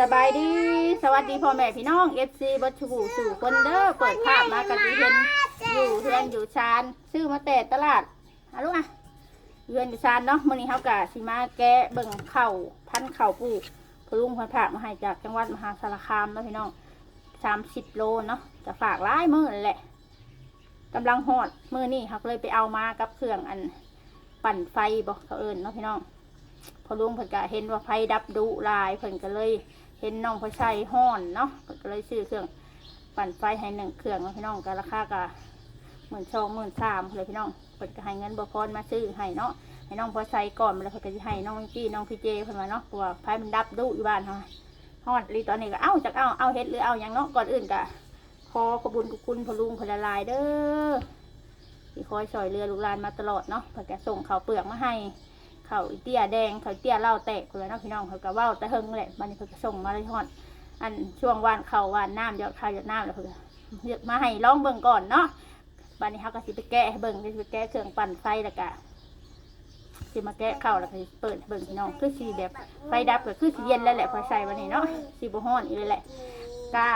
สบายดี สวัสดีพ่อแม่พี่น้อง FC บัตชูสู่คนเด้อเปิดภาพมากันที่เห็นอยู่เรือนอยู่ชานซื้อมาแต่ตลาดเอาลูกอะเรือนอยู่ชานเนาะมื้อนี้เฮากะสิมาแกะเบิ่งเข่าพันเข่าปลูกพลุงพันผากมาให้จากจังหวัดมหาสารคามเนาะพี่น้อง30โลเนาะจะฝากหลายมือนั่แหละกำลังฮอดมือนี้เฮาเลยไปเอามากับเครื่องอันปั่นไฟบ่เขาเอินเนาะพี่น้อง พอลุงเพิ่นก็เห็นว่าไฟดับดุลายเพิ่นก็เลยเห็นน้องพอชัยห้อนเนาะเพิ่นก็เลยซื้อเครื่องปั่นไฟให้หนึ่งเครื่องเนาพี่น้องก็ราคาก็หมื่นสองหมื่นสามเลยพี่น้องเพิ่นก็ให้เงินบพรมาซื้อให้เนาะให้น้องพอชัยก่อนแล้วเพิ่นก็สิให้น้องจี้น้องพี่เจเพิ่นมาเนาะเพราะว่าไฟมันดับดุอยู่บ้านเฮาฮ้อนลีตอนนี้ก็เอ้าจักเอ้าเอาเฮ็ดหรือเอายังเนาะก่อนอื่นก็ขอขอบคุญคุณพอลุงพลละลายเด้อที่คอยช่วยเรือลูกลานมาตลอดเนาะเพิ่นก็ส่งข้าวเปลือกมาให้ เขาอีเตี้ยแดงเขาเตี้ยเหล่าแตกเลยเนาะพี่น้องเขาก็เว้าแต่เฮงแหละมันเพิ่นก็ส่งมาเลยทอดอันช่วงวานเขาวานน้ำเดี๋ยวข้าวหยดน้ำแล้วเพิ่นก็เรียกมาให้ลองเบิ่งก่อนเนาะบัดนี้เขาก็สิไปแก้เบิ่งไปแกะเครื่องปั่นไฟแล้วก็สิมาแกะเข้าวแล้วก็เปิดเบิ่งพี่น้องคือสิแบบไฟดับก็คือสิเย็นแล้วแหละพอใส่วันนี้เนาะสิบ่ฮ้อนอีกเลยแหละก็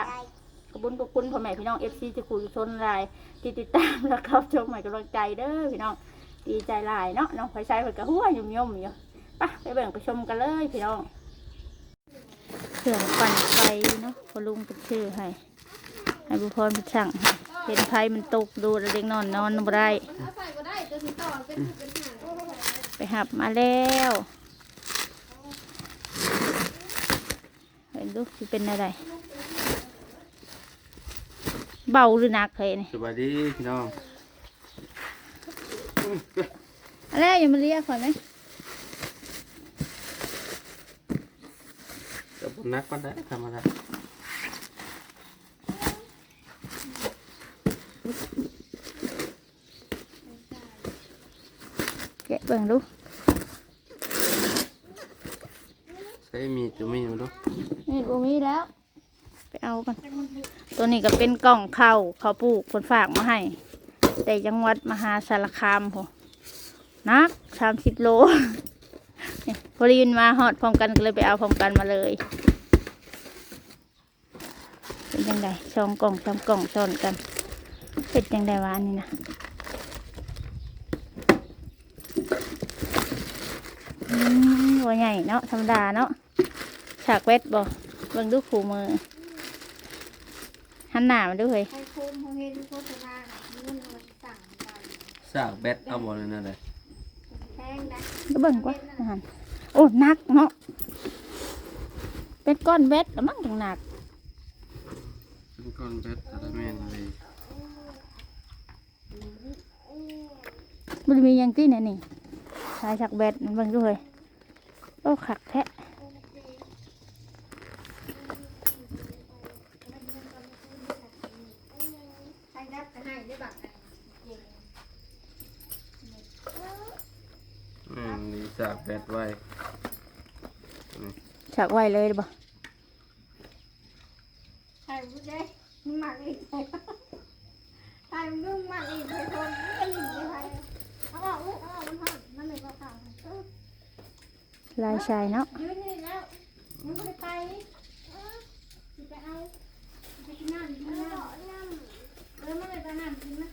ขอบคุญขอบคุณพ่อแม่พี่น้อง FC ที่คุยชนรายที่ติดตามแล้วครับชมใหม่กำลังใจเด้อพี่น้อง ดีใจหลายเนาะน้องไฟใช้เพิ่นก็หัวยุ่มยุ่มอยู่ปะไปเบิ่งไปชมกันเลยพี่น้องเครื่องปั่นไฟเนาะพอลุงเป็นชื่อให้ให้บุพรเป็นช่างให้เห็นไฟมันตกดูแล้วเด็กนอนนอนบ่ได้ได้ตัวสีต่อเป็นเป็นหางไปหับมาแล้วเห็นดูสิเป็นอะไรเบาหรือหนักเคยนี่สวัสดีพี่น้อง อะไรอย่ามาเรียกก่อนไหมจะบนนักก็ได้ทำอะไรแกะเบิ่งดูใช้มีตัวมีมาดูนี่กูมีแล้ว ไปเอากัน ตัวนี้ก็เป็นกล่องข้าวเขาวปลูกคนฝากมาให้ แต่จังหวัดมหาสารคามพอนักสามสิบโลนี่พอดีนมาฮอดพร้อมกันก็เลยไปเอาพร้อมกันมาเลยเป็นยังไงสองกล่องสามกล่องซ้อนกันเป็นยังไงวะอันนี่นะอืมตัวใหญ่เนาะธรรมดาเนาะฉากเวทบ่เบิ่งดูขู่มือหันหน้ามาดูเฮ้ย สากแบตเอาบอลนั่นเลยแพงนะก็เบิ่งกว่าอาหารโอ้หนักเนาะเป็นก้อนเวทแล้วมั้งถึงหนักเป็นก้อนแบตอะไรแม่นเลยมันมีหยังที่ไหนนี่สายฉากเวทมันเบิ่งดูเฮ้ยโอ้ขักแท้ใครรับก็ให้ได้บักแม่น นี่สากแบตไว้นี่ฉากไว้เลยหรือเปล่าใครรู้ได้มึงหมักอีกใครใครมึงหมักอีกใครคนไม่หลีกใครเอาออกลูกเอาออกมันหันมันเลยก็ข่าวเออลายชายเนาะยืนนี่แล้วมึงก็ไปไปเอาไปกินน้ำกินน้ำเออมันเลยไปน้ำกินนะ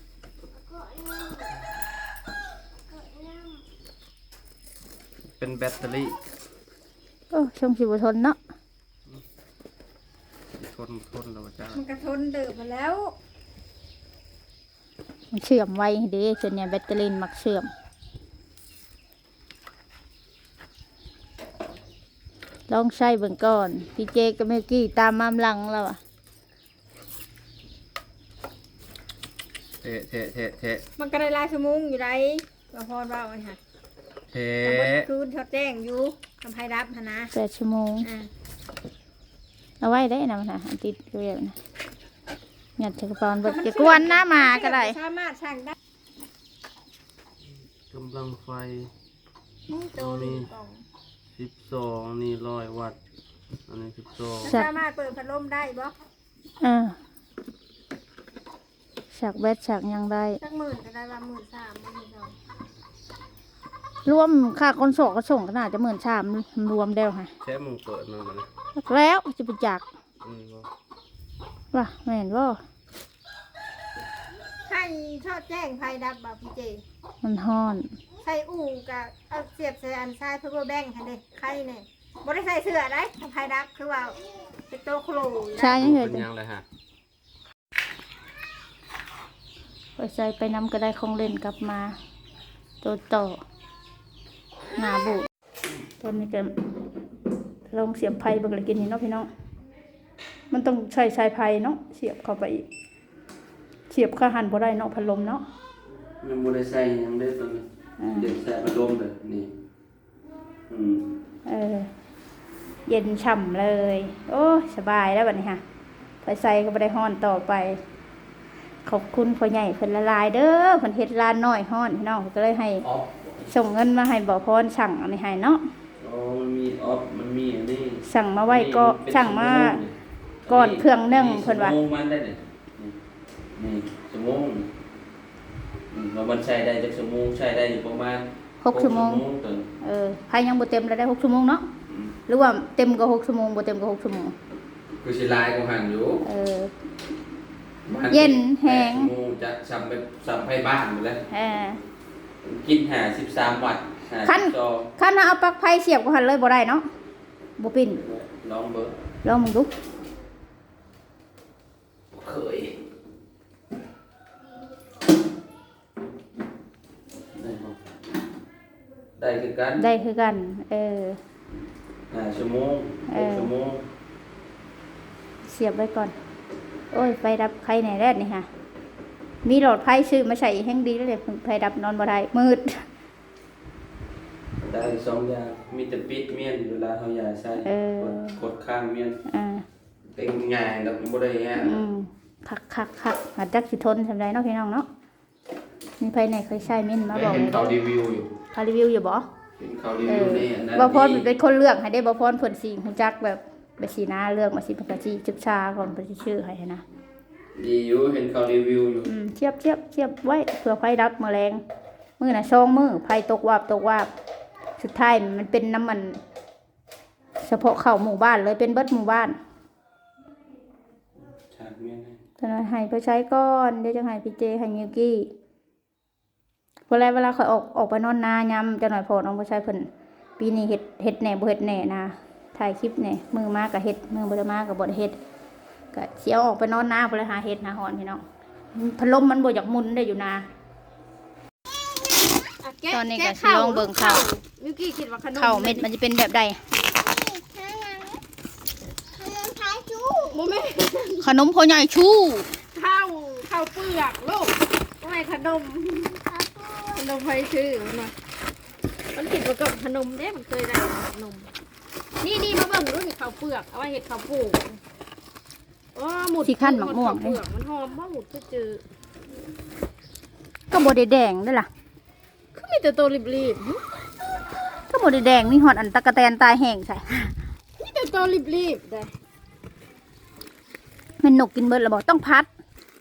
เป็นแบตเตอรี่โอ้ชงสิบทนเนาะทนทนเราจ้ามันกระทนเดือบมาแล้ว มันเชื่อมไว้เด้ส่วนใหญ่แบตเตอรี่มักเชื่อมลองใช้เบิ่งก่อนพี่เจกับเมลกี้ตามมามหลังแล้วอะเทะเทะเทะเทะมันก็ได้ลายสมุงอยู่ไรก็พอว่ามันค่ะ เทแต่บะคืนเขาแจ้งอยู่ทำให้รับหนนะแปดชั่วโมง อ่าเอาไว้ได้นะมันนะอันติดเรียบนะหยัดใส่กระเป๋าเบิดจะกวนหน้ามาก็ได้สามารถสั่งได้กำลังไฟโตมีกล่องสิบสองนี่ร้อยวัตต์อันนี้สิบสองมันสามารถเปิดพัดลมได้บ่เออฉากแบตฉากหยังได้สักหมื่นก็ได้ว่าหมื่นสามหมื่นสอง รวมค่าคนโสกก็ส่งก็น่าจะหมื่นชามรวมแล้วค่ะแค่มึงเปิดมามันนะแล้วจะไปจักอืมบ่ว่าแม่นว่าให้ทอดแจ้งไฟดับบ่พี่เจ มันฮ้อน ใส่อู่กับเอาเสียบใส่อันซ้ายเพื่อแบ่งให้เด้ใครเนี่ยบ่ได้ใส่เสื้อได้ไฟดับคือว่าเป็นโตโครใช่ยังไงเป็นจ้ะยังเลยฮะไปใส่ไปนำก็ได้ของเล่นกลับมาโตโต หนาบูดตอนนี้ก็ลองเสียบไพ่เบิ่งเลยกินนี่เนาะพี่น้อง มันต้องใช้สายไพ่เนาะเสียบเข้าไปอีก เสียบข้าหันบ่ได้เนาะพัดลมเนาะมันบ่ได้ใส่หยังได้ตอนนี้อ่าเด็กใส่พัดลมเลยนี่อืมเออเย็นฉ่ำเลย โอ้ยสบายแล้วบัดนี้ค่ะไปใส่ก็บ่ได้ฮ้อนต่อไป ขอบคุณพ่อใหญ่เพิ่นละลายเด้อเพิ่นเฮ็ดร้านน้อยฮ้อนพี่น้องก็เลยให้ออฟ ส่งเงินมาให้บ่อพรสั่งอันนี้ให้เนาะอ๋อมันมีออฟมันมีอันนี้สั่งมาไว้ก็เป็นสั่งมาชั่วโงนี่ก่อนเครื่องนึ่งเพิ่นว่าชั่โมงมันได้เนี่ยนี่นี่ชั่วโมงอืมว่ามันใช้ได้จักชั่วโมงใช้ได้อยู่ประมาณหกชั่วโมงเติมเออภายยังบ่เต็มแล้วได้หกชั่วโมงเนาะอืมหรือว่าเต็มก็หกชั่วโมงบ่เต็มก็หกชั่วโมงคือสิลายของหันอยู่เออบ้าเย็นแห้งปดชั่วโมงจะสัมไปสัมไปบ้านหมดแล้ว เออ กินหาสิบสามวัตต์หาคันสิบสองคันเอาปลั๊กไฟเสียบก็หันเลยบ่ได้เนาะบ่ปิ้นลองเบอร์ลองมึงดูเคยได้บ่ได้คือกันได้คือกัน เออ หาชั่วโมงเอหกอชั่วโมงเสียบไว้ก่อน โอ้ยไฟดับใครไหนแรดนี่ค่ะ มีหลอดไฟซื้อมาใส่แห้งดีเลยไฟดับนอนบ่ได้มืด ได้สองอย่างมีแต่ปิดเมียนเวลาเขาอยากใช้เออ กดกดข้างเมียนอ่าเป็นงานกับบ่ได้งานอืมคักคักคักอาจจะสิทนสำไรเนาะพี่น้องเนาะมีภายในเคยใช้มินมาบอกเห็นเขารีวิวอยู่คารีวิวอยู่บ่เห็นเขารีเอวิวอนี่อันนั้นบ่พรดีเป็นคนเลือกให้ได้บ่พรเพิ่นสิฮู้จักแบบไปสีหน้าเลือกมาสิเพิ่นก็สิศึกษาก่อนเพิ่นสิชื่อให้นะ ดีอยู่เห็นเขารีวิวอยู่อืมเทียบเทียบเทียบไว้เผื่อไฟดับแมลงมื้อน่ะช่องมือไฟตกวาบตกวาบสุดท้ายมันเป็นน้ำมัน เฉพาะเข้าหมู่บ้านเลยเป็นเบิดหมู่บ้านฉากเมียนให้จะน้อยให้ไปใช้ก่อนเดี๋ยวจะให้พี่เจให้มิวกี้เวลาเวลาข่อยออกออกไปนอนนายามจะหน่อยพอน้องผู้ชายเพิ่นปีนี้เฮ็ดเฮ็ดแหน่บ่เฮ็ดแหน่นะถ่ายคลิปแหน่มือมาก็เฮ็ดมือบ่ได้มาก็บ่ได้เฮ็ด ก็สิเอาออกไปนอนนาบ่ได้หาเฮ็ดนะฮอนพี่น้องพัดลมมันบ่อยากหมุนได้อยู่นาตอนนี้ก็สิลองเบิ่งข้าวมิวกี้คิดว่าขนมข้าวเม็ดมันจะเป็นแบบใดโมเมนขนมพ่อใหญ่ชูข้าวข้าวเปลือกลูกไม่ขนมขนมไฟชื่อมันน่ะมันคิดว่ากับขนมเด้มันเคยได้ขนมนี่นี่มาเบิ่งดูนี่ข้าวเปลือกเอาไว้เห็ดข้าวปลูก อ๋อหมุดสิขั้นหมักม่วงข้าวเปลือกมันหอมบ่หมุดคือจือก็บ่ได้แดงเด้อล่ะคือมีแต่ตัวรีบก็บ่ได้แดงมีฮอดอันตะกะแตนตายแห้งใส่ๆมีแต่ตัวรีบๆเด้แมันนกกินเบิดแล้วบ่ต้องพัด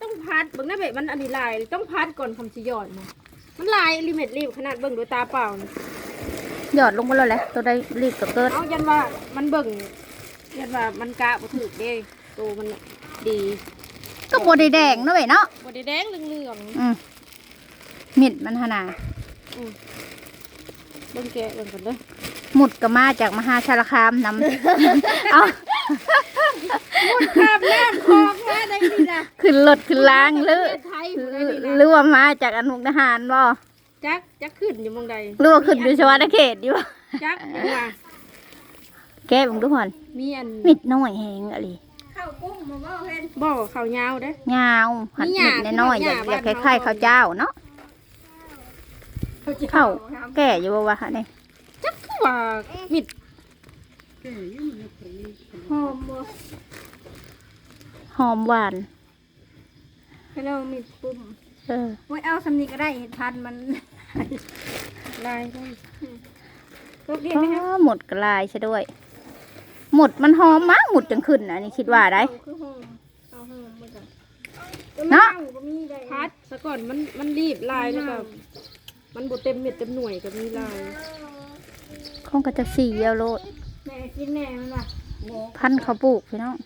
ต้องพัดเบิ่งได้แบบมันอันนี้ลายต้องพัดก่อนคำสิยอดมันมันลายลิเม็ดรีบขนาดเบิ่งด้วยตาเปล่านี่หยอดลงไปแล้วแหละตัวได้รีบก็เกิดเอายันว่ามันเบิ่งยันว่ามันกะบ่ถูกเด้ ตัวมันดีก็บ่ได้แดงเนาะเว้ยเนาะบ่ได้แดงเหลืองอืมมิดมันหนนาๆเบิ่งแกะเบิ่งกันเด้อหมุดก็มาจากมหาสารคามนำ เอาข้ามน้ำคลองมาได้ดีนะขึ้นรถขึ้นล้างหรือประเทศไทยบ่ได้ดีนะหรือว่ามาจากอนุทหารบ่จักจักขึ้นอยู่หมองใดหรือว่าขึ้นอยู่ชวนาเขตอยู่จักยังว่าแกเบิ่งทุกคนมีอันมิดน้อยแหงอะไร ข้าวกุ้งมาบ่เห็นบ่ข้าวยาวเด้อยาวหัดมีหมิยาดน้อยๆมีอหยายากอยากคบ้านล้ายๆเราข้าวเจ้าเนาะข้าวแก่อยู่บ่วะฮะนี่จักคือว่ามิดหอมบ่หอมหวานให้เรามิดปุ่มเออไว้เอาสำนีก็ได้เห็ดพันมันได้ได้ลูกเดียวอ๋ไหมครับอหมดกลายซะด้วย หมดมันหอมมากหมดจังขึ้นอันนี้คิดว่าได้คือหอมเอาหอมมาจ้ะเนาะพัดซะก่อนมันมันรีบลายแล้วก็มันบ่เต็มเม็ดเต็มหน่วยก็มีลายคงก็จะสี่เดียวโลดแม่กินแน่มันล่ะพันเขาปลูกพี่น้อง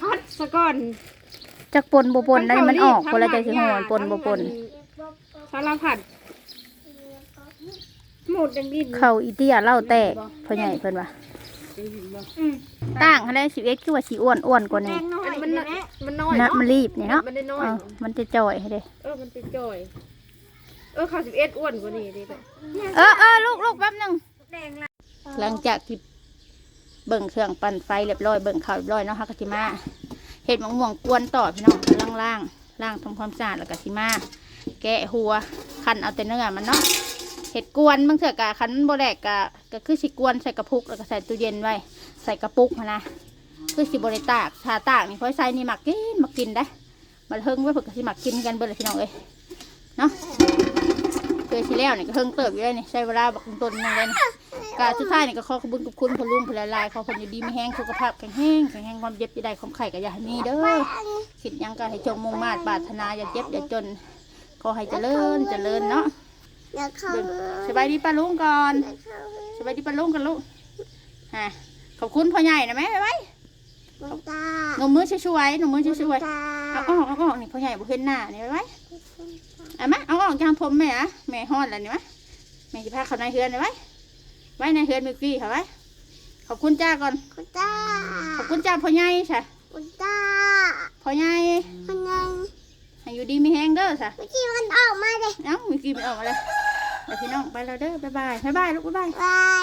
พัดซะก่อนจักปนบ่ปนได้มันออกคนละใจสิหอนปนบ่ปนสารพัดหมดยังดินเขาอีเตี้ยเล่าแตกพ่อใหญ่เพิ่นว่าอืม ต่างกันได้สิเอ็กคือว่าสิอ้วนอ้วนกว่านี้อันนี้มันน่ะมันน้อยนะเนาะมันรีบนี่เนาะมันได้น้อยเออมันจะจ่อยให้เด้เออมันเป็นจอยเออข้าวสิบเอ็ดอ้วนกว่านี้ดิแบบเออเออลูกลูกแป๊บหนึงแดงละหลังจากที่เบิ่งเครื่องปั่นไฟเรียบร้อยเบิ่งข้าวเรียบร้อยเนาะฮักกะสิมาเห็ดมะม่วงกวนต่อพี่น้องล่างล่างๆล่างทำความสะอาดแล้วก็สิมา แกะหัว คันเอาแต่เนื้อมันเนาะ เห็ดกวนบางเถื่อกะคันโบแดกกะก็คือสิกวนใส่กระปุกแล้วก็ใส่ตู้เย็นไว้ ใส่กระปุกหั้นนะคือสิบริตากชาตากนี่พอยใส่นี่หมักกินหมักกินได้มันเฮิงไว้เพื่อสิหมักกินกันเบิ่เลยพี่น้องเอ้ยเนาะเคยสิแล้วนี่ก็เฮิงเติบอยู่ได้นี่ใช้เวลาบักต้นนึงเลยนี่กาสุดท้ายนี่ก็ขอขอบคุญกับคุณพลุงพลลายขาคนอยู่ดีไม่แห้งสุขภาพแข็งแรงแข็งแรงความเจ็บจะได้ความไข่กับยานี้เด้อคิดยังก็ให้จงมุ่งมาตรปรารถนาอย่าเจ็บอย่าจนขอให้เจริญเจริญเนาะ เดี๋ยวเข้าสบายดีป้าลุงก่อนสบายดีป้าลุงกันลูกฮะขอบคุณพ่อใหญ่นะแม่ไปไว้คุณตาหนุ่มมือช่วยๆหนุ่มมือช่วยตาๆเอาออกเอาออกนี่พ่อใหญ่บ่เห็นหน้านี่ไปไว้เอามาเอาออกจางผมแม่อะแม่ฮอดแล้วนี่มะแม่จะพาเขาในเฮือนเลยไว้ไว้ในเฮือนมือกี้ค่ะไว้ขอบคุณจ้าก่อนคุณตาขอบคุณจ้าพ่อใหญ่ใช่คุณตาพ่อใหญ่มันไง ให้อยู่ดีมีแห้งเด้อใช่เมื่อกี้มันออกมาเลยเอ้ามีกี่ไม่ออกมาเลยเดี๋ยวพี่น้องไปแล้วเด้อบ๊ายบายบ๊ายบายลูกบ๊ายบาย บาย